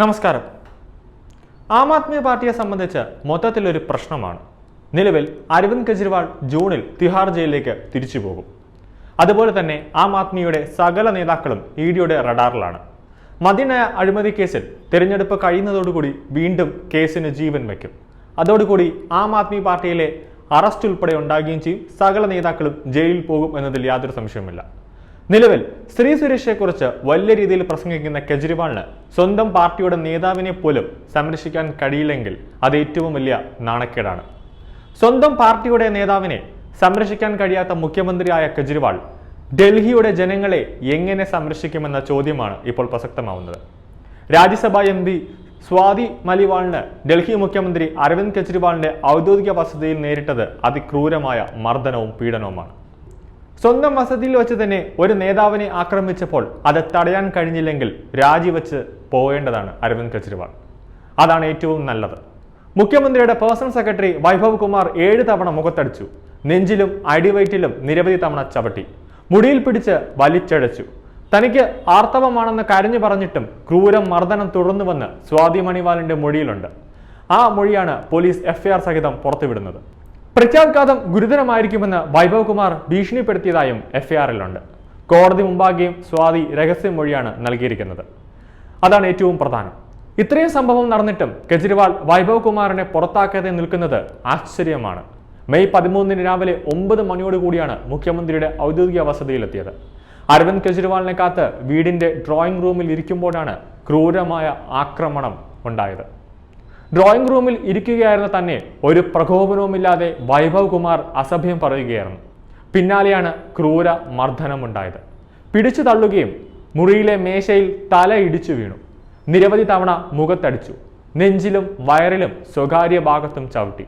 നമസ്കാരം. ആം ആദ്മി പാർട്ടിയെ സംബന്ധിച്ച് മൊത്തത്തിലൊരു പ്രശ്നമാണ്. നിലവിൽ അരവിന്ദ് കെജ്രിവാൾ ജൂണിൽ തിഹാർ ജയിലിലേക്ക് തിരിച്ചു പോകും. അതുപോലെ തന്നെ ആം ആദ്മിയുടെ സകല നേതാക്കളും ഇ ഡിയുടെ റഡാറിലാണ്. മദ്യനയ അഴിമതി കേസിൽ തിരഞ്ഞെടുപ്പ് കഴിയുന്നതോടുകൂടി വീണ്ടും കേസിന് ജീവൻ വയ്ക്കും. അതോടുകൂടി ആം ആദ്മി പാർട്ടിയിലെ അറസ്റ്റ് ഉൾപ്പെടെ ഉണ്ടാകുകയും ചെയ്യും. സകല നേതാക്കളും ജയിലിൽ പോകും എന്നതിൽ യാതൊരു സംശയവുമില്ല. നിലവിൽ സ്ത്രീ സുരക്ഷയെക്കുറിച്ച് വലിയ രീതിയിൽ പ്രസംഗിക്കുന്ന കെജ്രിവാളിന് സ്വന്തം പാർട്ടിയുടെ നേതാവിനെ പോലും സംരക്ഷിക്കാൻ കഴിയില്ലെങ്കിൽ അത് ഏറ്റവും വലിയ നാണക്കേടാണ്. സ്വന്തം പാർട്ടിയുടെ നേതാവിനെ സംരക്ഷിക്കാൻ കഴിയാത്ത മുഖ്യമന്ത്രിയായ കെജ്രിവാൾ ഡൽഹിയുടെ ജനങ്ങളെ എങ്ങനെ സംരക്ഷിക്കുമെന്ന ചോദ്യമാണ് ഇപ്പോൾ പ്രസക്തമാവുന്നത്. രാജ്യസഭാ എം പി സ്വാതി മലിവാളിന് ഡൽഹി മുഖ്യമന്ത്രി അരവിന്ദ് കെജ്രിവാളിന്റെ ഔദ്യോഗിക വസതിയിൽ നേരിട്ടത് അതിക്രൂരമായ മർദ്ദനവും പീഡനവുമാണ്. സ്വന്തം വസതിയിൽ വെച്ച് തന്നെ ഒരു നേതാവിനെ ആക്രമിച്ചപ്പോൾ അത് തടയാൻ കഴിഞ്ഞില്ലെങ്കിൽ രാജിവെച്ച് പോകേണ്ടതാണ് അരവിന്ദ് കെജ്രിവാൾ. അതാണ് ഏറ്റവും നല്ലത്. മുഖ്യമന്ത്രിയുടെ പേഴ്സണൽ സെക്രട്ടറി വൈഭവ് കുമാർ ഏഴ് തവണ മുഖത്തടിച്ചു. നെഞ്ചിലും അടിവയറ്റിലും നിരവധി തവണ ചവിട്ടി. മുടിയിൽ പിടിച്ച് വലിച്ചഴച്ചു. തനിക്ക് ആർത്തവമാണെന്ന് കരഞ്ഞു പറഞ്ഞിട്ടും ക്രൂരം മർദ്ദനം തുടർന്നുവന്ന് സ്വാതി മണിവാലിന്റെ മൊഴിയിലുണ്ട്. ആ മൊഴിയാണ് പോലീസ് എഫ്ഐആർ സഹിതം പുറത്തുവിടുന്നത്. പ്രത്യാഘാതം ഗുരുതരമായിരിക്കുമെന്ന് വൈഭവ് കുമാർ ഭീഷണിപ്പെടുത്തിയതായും എഫ്ഐആറിലുണ്ട്. കോടതി മുമ്പാകെയും സ്വാതി രഹസ്യമൊഴിയാണ് നൽകിയിരിക്കുന്നത്. അതാണ് ഏറ്റവും പ്രധാനം. ഇത്രയും സംഭവം നടന്നിട്ടും കെജ്രിവാൾ വൈഭവ് കുമാറിനെ പുറത്താക്കാതെ നിൽക്കുന്നത് ആശ്ചര്യമാണ്. മെയ് പതിമൂന്നിന് രാവിലെ ഒമ്പത് മണിയോട് കൂടിയാണ് മുഖ്യമന്ത്രിയുടെ ഔദ്യോഗിക വസതിയിലെത്തിയത്. അരവിന്ദ് കെജ്രിവാളിനെ കാത്ത് വീടിന്റെ ഡ്രോയിങ് റൂമിൽ ഇരിക്കുമ്പോഴാണ് ക്രൂരമായ ആക്രമണം ഉണ്ടായത്. ഡ്രോയിങ് റൂമിൽ ഇരിക്കുകയായിരുന്ന തന്നെ ഒരു പ്രകോപനവുമില്ലാതെ വൈഭവ് കുമാർ അസഭ്യം പറയുകയായിരുന്നു. പിന്നാലെയാണ് ക്രൂര മർദ്ദനമുണ്ടായത്. പിടിച്ചു തള്ളുകയും മുറിയിലെ മേശയിൽ തല ഇടിച്ചു വീണു. നിരവധി തവണ മുഖത്തടിച്ചു. നെഞ്ചിലും വയറിലും സ്വകാര്യ ഭാഗത്തും ചവിട്ടി.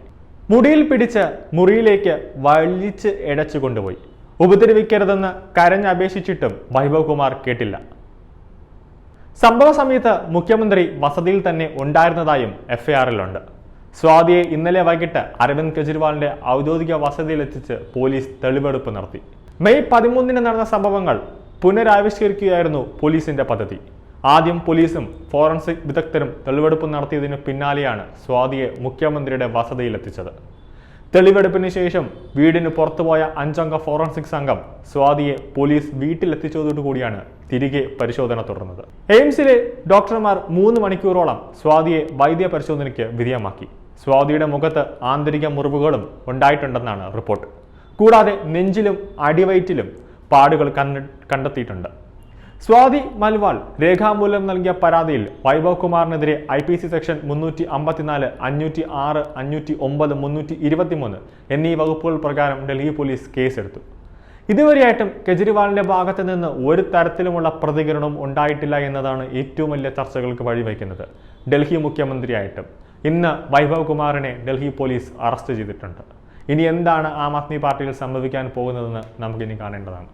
മുടിയിൽ പിടിച്ച് മുറിയിലേക്ക് വലിച്ച് ഇടച്ചു കൊണ്ടുപോയി. ഉപദ്രവിക്കരുതെന്ന് കരഞ്ഞപേക്ഷിച്ചിട്ടും വൈഭവ് കുമാർ കേട്ടില്ല. സംഭവ സമയത്ത് മുഖ്യമന്ത്രി വസതിയിൽ തന്നെ ഉണ്ടായിരുന്നതായും എഫ്ഐആറിലുണ്ട്. സ്വാതിയെ ഇന്നലെ വൈകിട്ട് അരവിന്ദ് കെജ്രിവാളിന്റെ ഔദ്യോഗിക വസതിയിലെത്തിച്ച് പോലീസ് തെളിവെടുപ്പ് നടത്തി. മെയ് പതിമൂന്നിന് നടന്ന സംഭവങ്ങൾ പുനരാവിഷ്കരിക്കുകയായിരുന്നു പോലീസിന്റെ പദ്ധതി. ആദ്യം പോലീസും ഫോറൻസിക് വിദഗ്ധരും തെളിവെടുപ്പ് നടത്തിയതിനു പിന്നാലെയാണ് സ്വാതിയെ മുഖ്യമന്ത്രിയുടെ വസതിയിലെത്തിച്ചത്. തെളിവെടുപ്പിന് ശേഷം വീടിന് പുറത്തുപോയ അഞ്ചംഗ ഫോറൻസിക് സംഘം സ്വാതിയെ പോലീസ് വീട്ടിലെത്തിച്ചതോടുകൂടിയാണ് തിരികെ പരിശോധന തുടർന്നത്. എയിംസിലെ ഡോക്ടർമാർ മൂന്ന് മണിക്കൂറോളം സ്വാതിയെ വൈദ്യ പരിശോധനയ്ക്ക് വിധേയമാക്കി. സ്വാതിയുടെ മുഖത്ത് ആന്തരിക മുറിവുകളും ഉണ്ടായിട്ടുണ്ടെന്നാണ് റിപ്പോർട്ട്. കൂടാതെ നെഞ്ചിലും അടിവയറ്റിലും പാടുകൾ കണ്ടെത്തിയിട്ടുണ്ട്. സ്വാതി മൽവാൾ രേഖാമൂലം നൽകിയ പരാതിയിൽ വൈഭവ് കുമാറിനെതിരെ ഐ പി സി സെക്ഷൻ മുന്നൂറ്റി അമ്പത്തിനാല് അഞ്ഞൂറ്റി ആറ് അഞ്ഞൂറ്റി ഒമ്പത് മുന്നൂറ്റി ഇരുപത്തിമൂന്ന് എന്നീ വകുപ്പുകൾ പ്രകാരം ഡൽഹി പോലീസ് കേസെടുത്തു. ഇതുവരെയായിട്ടും കെജ്രിവാളിന്റെ ഭാഗത്ത് നിന്ന് ഒരു തരത്തിലുമുള്ള പ്രതികരണവും ഉണ്ടായിട്ടില്ല എന്നതാണ് ഏറ്റവും വലിയ ചർച്ചകൾക്ക് വഴിവെക്കുന്നത്. ഡൽഹി മുഖ്യമന്ത്രിയായിട്ടും. ഇന്ന് വൈഭവ് കുമാറിനെ ഡൽഹി പോലീസ് അറസ്റ്റ് ചെയ്തിട്ടുണ്ട്. ഇനി എന്താണ് ആം ആദ്മി പാർട്ടിയിൽ സംഭവിക്കാൻ പോകുന്നതെന്ന് നമുക്കിനി കാണേണ്ടതാണ്.